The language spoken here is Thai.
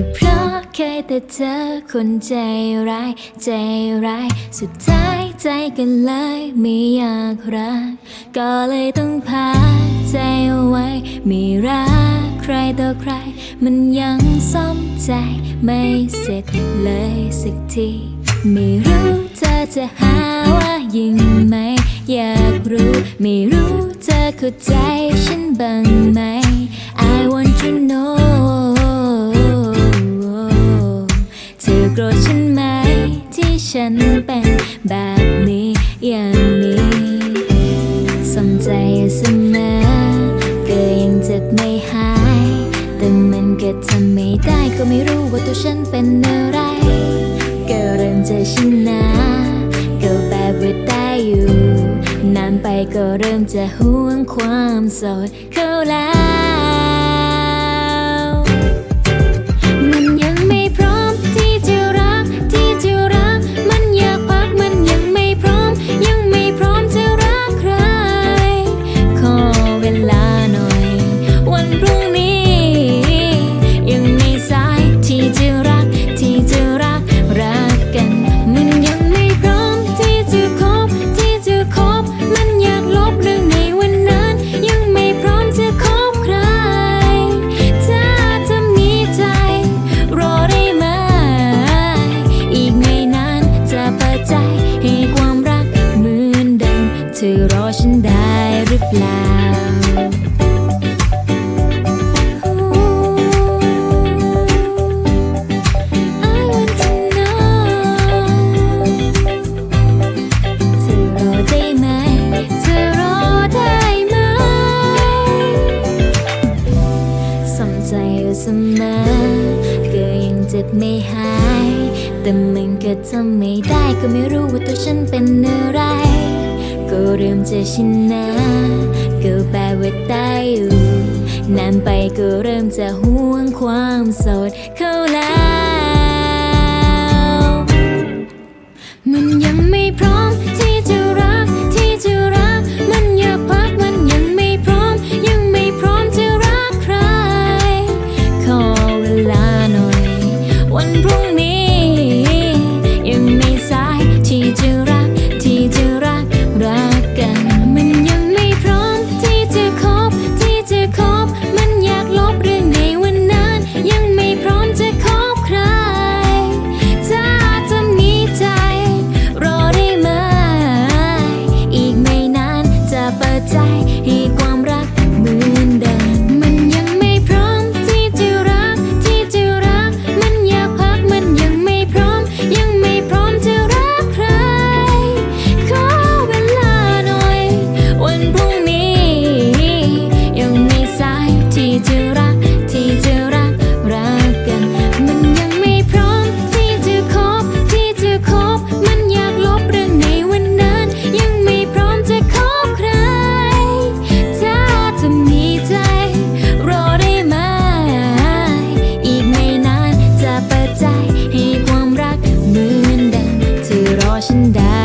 ก็เพราะเคยแต่เธอคนใจร้ายใจร้าย สุดท้ายใจกันเลยไม่อยากรัก ก็เลยต้องพักใจเอาไว้ ไม่รักใครต่อใคร มันยังซ่อมใจไม่เสร็จเลยสักทีไม่รู้เธอจะหาว่ายิ่งไหม อยากรู้ ไม่รู้เธอเข้าใจฉันบ้างไหม I want to know ได้ก็ไม่รู้ว่าตัวฉันเป็นอะไรก็เริ่มจะชินนะก็แบบว่าได้อยู่นานไปก็เริ่มจะห่วงความโสดเข้าแล้ว หรือเปล่า I want to know เธอรอได้ไหมเธอรอได้ไหมสนใจอยู่เสมอก็ยังเจ็บไม่หาย แต่มันก็ทำไม่ได้ก็ไม่รู้ว่าตัวฉันเป็นอะไร ก็เริ่มจะชินนะก็แปลว่าตายอยู่นานไปก็เริ่มจะห่วงความโสดเข้าแล้ว and I